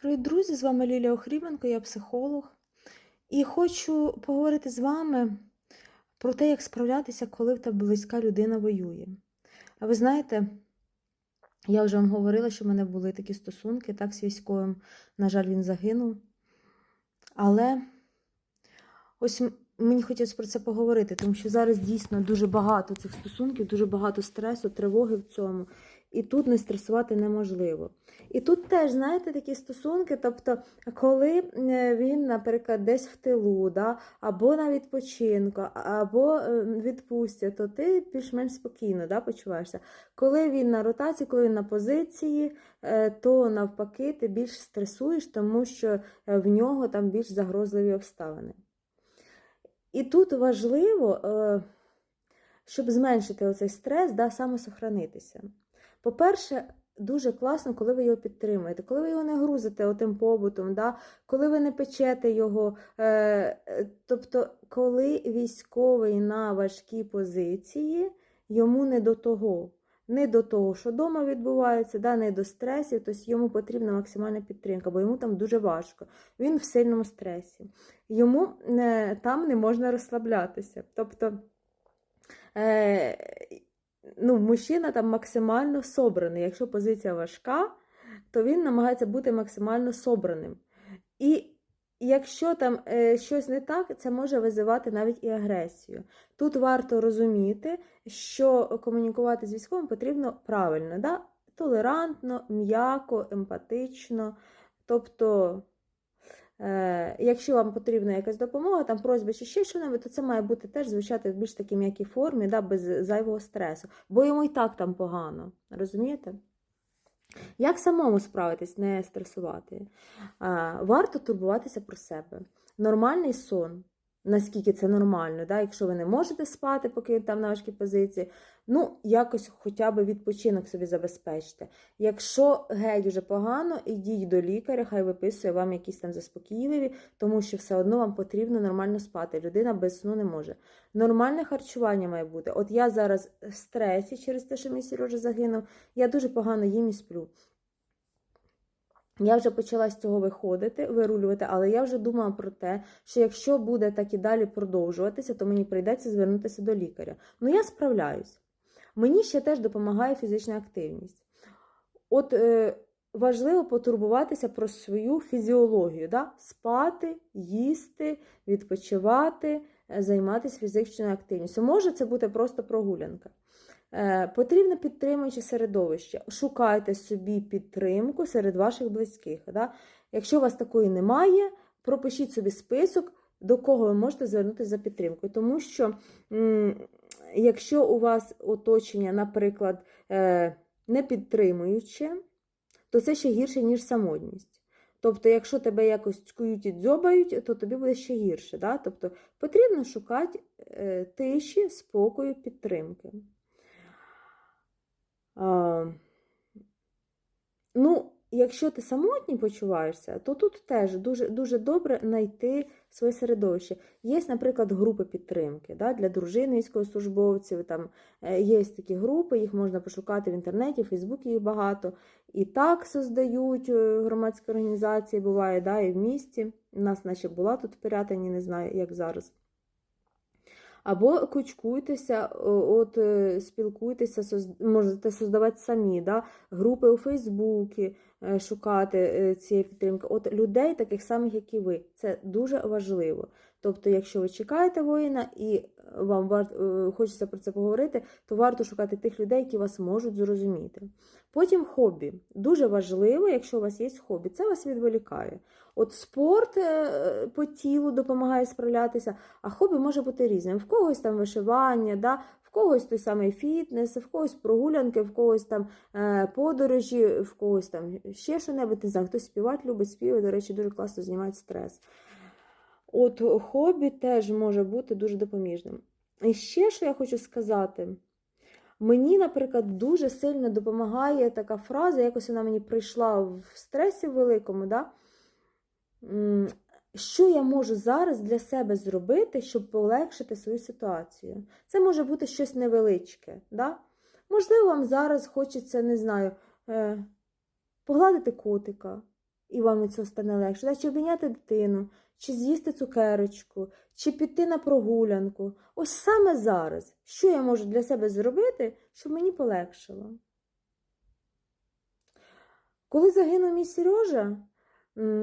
Привіт, друзі! З вами Лілія Охріменко, я психолог. І хочу поговорити з вами про те, як справлятися, коли в тебе близька людина воює. А ви знаєте, я вже вам говорила, що в мене були такі стосунки так, з військовим. На жаль, він загинув. Але ось мені хотілося про це поговорити, тому що зараз дійсно дуже багато цих стосунків, дуже багато стресу, тривоги в цьому. І тут не стресувати неможливо. І тут теж, знаєте, такі стосунки, тобто, коли е, він, наприклад, десь в тилу, да, або на відпочинку, або е, відпустя, то ти більш-менш спокійно да, почуваєшся. Коли він на ротації, коли він на позиції, е, то навпаки ти більш стресуєш, тому що в нього там більш загрозливі обставини. І тут важливо, щоб зменшити оцей стрес, да, самосохранитися. По-перше, дуже класно, коли ви його підтримуєте, коли ви його не грузите отим побутом, да? коли ви не печете його. Е, е, тобто, коли військовий на важкій позиції, йому не до того. Не до того, що вдома відбувається, да, не до стресів, тобто йому потрібна максимальна підтримка, бо йому там дуже важко. Він в сильному стресі. Йому е, там не можна розслаблятися. Тобто, е, ну, мужчина там максимально собраний. Якщо позиція важка, то він намагається бути максимально собраним. І якщо там е, щось не так, це може визивати навіть і агресію. Тут варто розуміти, що комунікувати з військовим потрібно правильно, да? толерантно, м'яко, емпатично. Тобто, якщо вам потрібна якась допомога, там просьба чи ще щось, то це має бути теж звучати в більш такій м'якій формі, да, без зайвого стресу. Бо йому і так там погано. Розумієте? Як самому справитись, не стресувати? Варто турбуватися про себе. Нормальний сон, наскільки це нормально, да? якщо ви не можете спати, поки там на важкій позиції, ну, якось хоча б відпочинок собі забезпечте. Якщо геть вже погано, ідіть до лікаря, хай виписує вам якісь там заспокійливі, тому що все одно вам потрібно нормально спати. Людина без сну не може. Нормальне харчування має бути. От я зараз в стресі через те, що мій Сережа загинув, я дуже погано їм і сплю. Я вже почала з цього виходити, вирулювати, але я вже думала про те, що якщо буде так і далі продовжуватися, то мені прийдеться звернутися до лікаря. Ну я справляюсь. Мені ще теж допомагає фізична активність. От е, важливо потурбуватися про свою фізіологію, да? спати, їсти, відпочивати, е, займатися фізичною активністю. Може це бути просто прогулянка. Е, Потрібне підтримуюче середовище. Шукайте собі підтримку серед ваших близьких. Да? Якщо у вас такої немає, пропишіть собі список, до кого ви можете звернутися за підтримкою. Тому що, якщо у вас оточення, наприклад, е, не підтримуюче, то це ще гірше, ніж самотність. Тобто, якщо тебе якось цькують і дзьобають, то тобі буде ще гірше. Да? Тобто, потрібно шукати е, тиші, спокою, підтримки. Ну, якщо ти самотній почуваєшся, то тут теж дуже, дуже добре знайти своє середовище. Є, наприклад, групи підтримки да, для дружин військовослужбовців. Там е, є такі групи, їх можна пошукати в інтернеті, в Фейсбуці їх багато. І так создають е, громадські організації, буває, да, і в місті. У нас, наче була тут в Пирятині, не знаю, як зараз. Або кучкуйтеся, от е, спілкуйтеся, можете создавати самі да? групи у Фейсбуці, е, шукати е, цієї підтримки. От людей, таких самих, як і ви. Це дуже важливо. Тобто, якщо ви чекаєте воїна і вам варт, е, хочеться про це поговорити, то варто шукати тих людей, які вас можуть зрозуміти. Потім хобі. Дуже важливо, якщо у вас є хобі, це вас відволікає. От спорт е, по тілу допомагає справлятися, а хобі може бути різним. В когось там вишивання, да? в когось той самий фітнес, в когось прогулянки, в когось там е, подорожі, в когось там ще що-небудь, не знаю, хтось співати любить, співи, до речі, дуже класно знімати стрес. От хобі теж може бути дуже допоміжним. І ще, що я хочу сказати, мені, наприклад, дуже сильно допомагає така фраза, якось вона мені прийшла в стресі великому. Да? Що я можу зараз для себе зробити, щоб полегшити свою ситуацію? Це може бути щось невеличке. Да? Можливо, вам зараз хочеться, не знаю, е, погладити котика, і вам від цього стане легше. Да? Чи обійняти дитину, чи з'їсти цукерочку, чи піти на прогулянку. Ось саме зараз, що я можу для себе зробити, щоб мені полегшило. Коли загинув мій Сережа,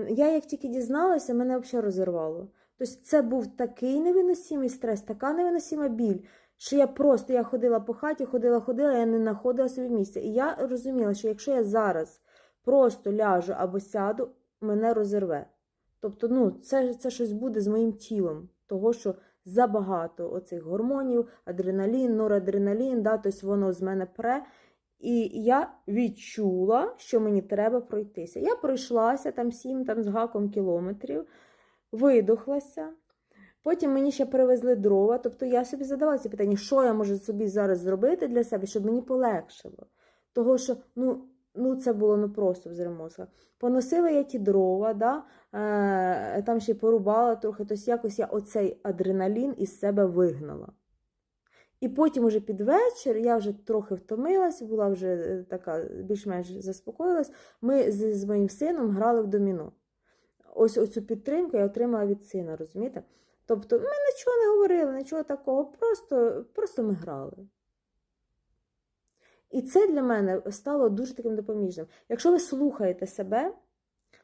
я як тільки дізналася, мене взагалі розірвало. Тобто це був такий невиносимий стрес, така невиносима біль, що я просто я ходила по хаті, ходила, ходила, я не знаходила собі місця. І я розуміла, що якщо я зараз просто ляжу або сяду, мене розірве. Тобто, ну, це, це щось буде з моїм тілом, того, що забагато оцих гормонів, адреналін, норадреналін, да, тобто воно з мене пре. І я відчула, що мені треба пройтися. Я пройшлася там сім там, з гаком кілометрів, видохлася. Потім мені ще привезли дрова. Тобто я собі задавала ці питання, що я можу собі зараз зробити для себе, щоб мені полегшило. Того, що ну, ну це було ну, просто взремозла. Поносила я ті дрова, да? е, там ще порубала трохи, тобто якось я оцей адреналін із себе вигнала. І потім уже під вечір я вже трохи втомилась, була вже е, така більш-менш заспокоїлась. Ми з, з моїм сином грали в доміно. Ось оцю підтримку я отримала від сина, розумієте? Тобто ми нічого не говорили, нічого такого, просто, просто ми грали. І це для мене стало дуже таким допоміжним. Якщо ви слухаєте себе,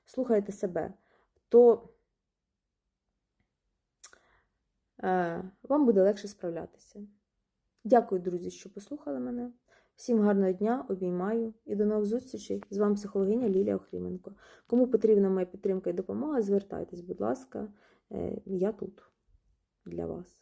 слухаєте себе, то е, вам буде легше справлятися. Дякую, друзі, що послухали мене. Всім гарного дня, обіймаю і до нових зустрічей. З вами психологиня Лілія Охріменко. Кому потрібна моя підтримка і допомога, звертайтесь, будь ласка, Е, я тут для вас.